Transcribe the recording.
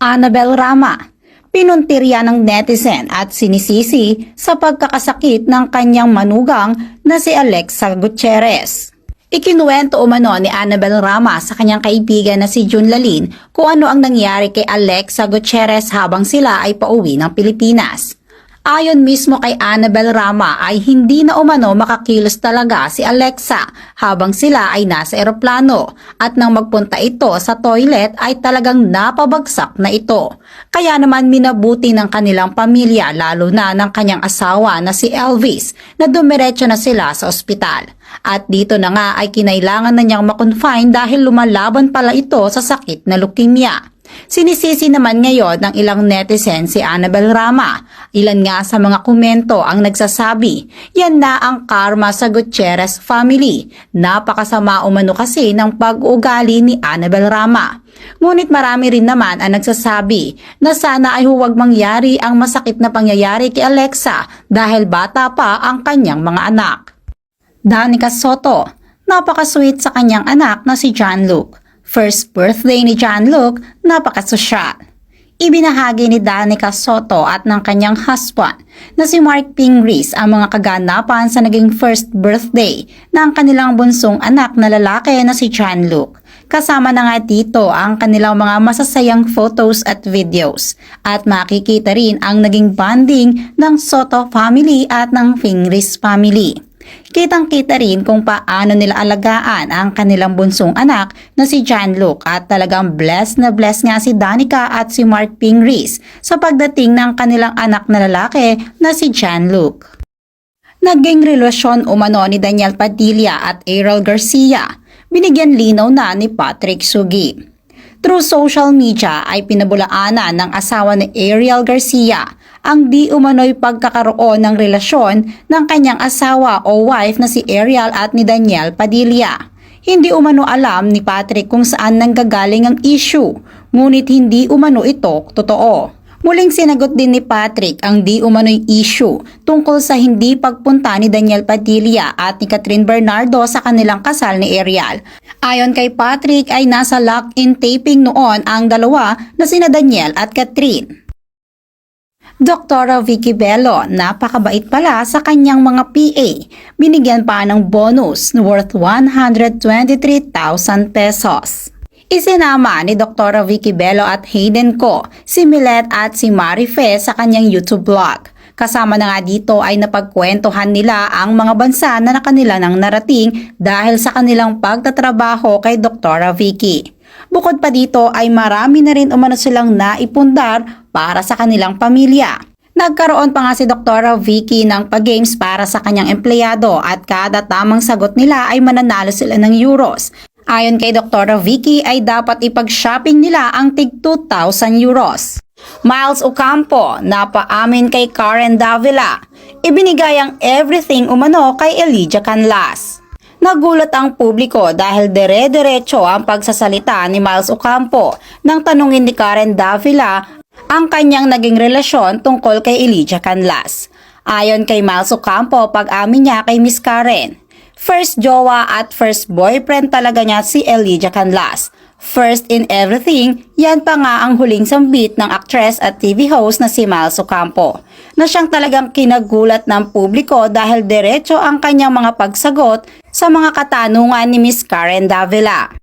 Annabel Rama, pinuntirya ng netizen at sinisisi sa pagkakasakit ng kanyang manugang na si Alexa Gutierrez. Ikinuwento umano ni Annabel Rama sa kanyang kaibigan na si Jun Lalin kung ano ang nangyari kay Alexa Gutierrez habang sila ay pauwi ng Pilipinas. Ayon mismo kay Annabel Rama ay hindi na umano makakilos talaga si Alexa habang sila ay nasa eroplano at nang magpunta ito sa toilet ay talagang napabagsak na ito. Kaya naman minabuti ng kanilang pamilya lalo na ng kanyang asawa na si Elvis na dumiretso na sila sa ospital. At dito na nga ay kinailangan na niyang makonfine dahil lumalaban pala ito sa sakit na leukemia. Sinisisi naman ngayon ng ilang netizen si Annabel Rama. Ilan nga sa mga komento ang nagsasabi, yan na ang karma sa Gutierrez family. Napakasama umano kasi ng pag-uugali ni Annabel Rama. Ngunit marami rin naman ang nagsasabi na sana ay huwag mangyari ang masakit na pangyayari kay Alexa dahil bata pa ang kanyang mga anak. Danica Soto, napaka-sweet sa kanyang anak na si John Luke. First birthday ni John Luke, napakasosyal. Ibinahagi ni Danica Soto at ng kanyang husband na si Mark Pingris ang mga kaganapan sa naging first birthday ng kanilang bunsong anak na lalaki na si John Luke. Kasama na nga dito ang kanilang mga masasayang photos at videos at makikita rin ang naging bonding ng Soto family at ng Pingris family. Kitang-kita rin kung paano nila alagaan ang kanilang bunsong anak na si John Luke at talagang blessed na blessed nga si Danica at si Mark Pingris sa pagdating ng kanilang anak na lalaki na si John Luke. Naging relasyon umano ni Daniel Padilla at Ariel Garcia, binigyan linaw na ni Patrick Sugi. Through social media ay pinabulaanan ng asawa ni Ariel Garcia ang di umano'y pagkakaroon ng relasyon ng kanyang asawa o wife na si Ariel at ni Daniel Padilla. Hindi umano alam ni Patrick kung saan nanggagaling ang issue, ngunit hindi umano ito totoo. Muling sinagot din ni Patrick ang di umano'y issue tungkol sa hindi pagpunta ni Daniel Padilla at ni Catherine Bernardo sa kanilang kasal ni Ariel. Ayon kay Patrick ay nasa lock-in taping noon ang dalawa na sina Daniel at Catherine. Dr. Vicky Bello, napakabait pala sa kanyang mga PA. Binigyan pa ng bonus worth 123,000 pesos. Isinama ni Dr. Vicky Bello at Hayden ko, si Milet at si Marife sa kanyang YouTube vlog. Kasama na nga dito ay napagkwentuhan nila ang mga bansa na nakanila ng narating dahil sa kanilang pagtatrabaho kay Dr. Vicky. Bukod pa dito ay marami na rin umano silang naipundar para sa kanilang pamilya. Nagkaroon pa nga si Dr. Vicky ng pag-games para sa kanyang empleyado at kada tamang sagot nila ay mananalo sila ng euros. Ayon kay Dr. Vicky ay dapat ipag-shopping nila ang tig 2,000 euros. Miles Ocampo, napaamin kay Karen Davila. Ibinigay ang everything umano kay Elijah Canlas. Nagulat ang publiko dahil dere-derecho ang pagsasalita ni Miles Ocampo nang tanungin ni Karen Davila ang kanyang naging relasyon tungkol kay Elijah Canlas. Ayon kay Miles Ocampo, pag-amin niya kay Miss Karen, first jowa at first boyfriend talaga niya si Elijah Canlas. First in everything, yan pa nga ang huling sambit ng actress at TV host na si Miles Ocampo, na siyang talagang kinagulat ng publiko dahil diretso ang kanyang mga pagsagot sa mga katanungan ni Miss Karen Davila.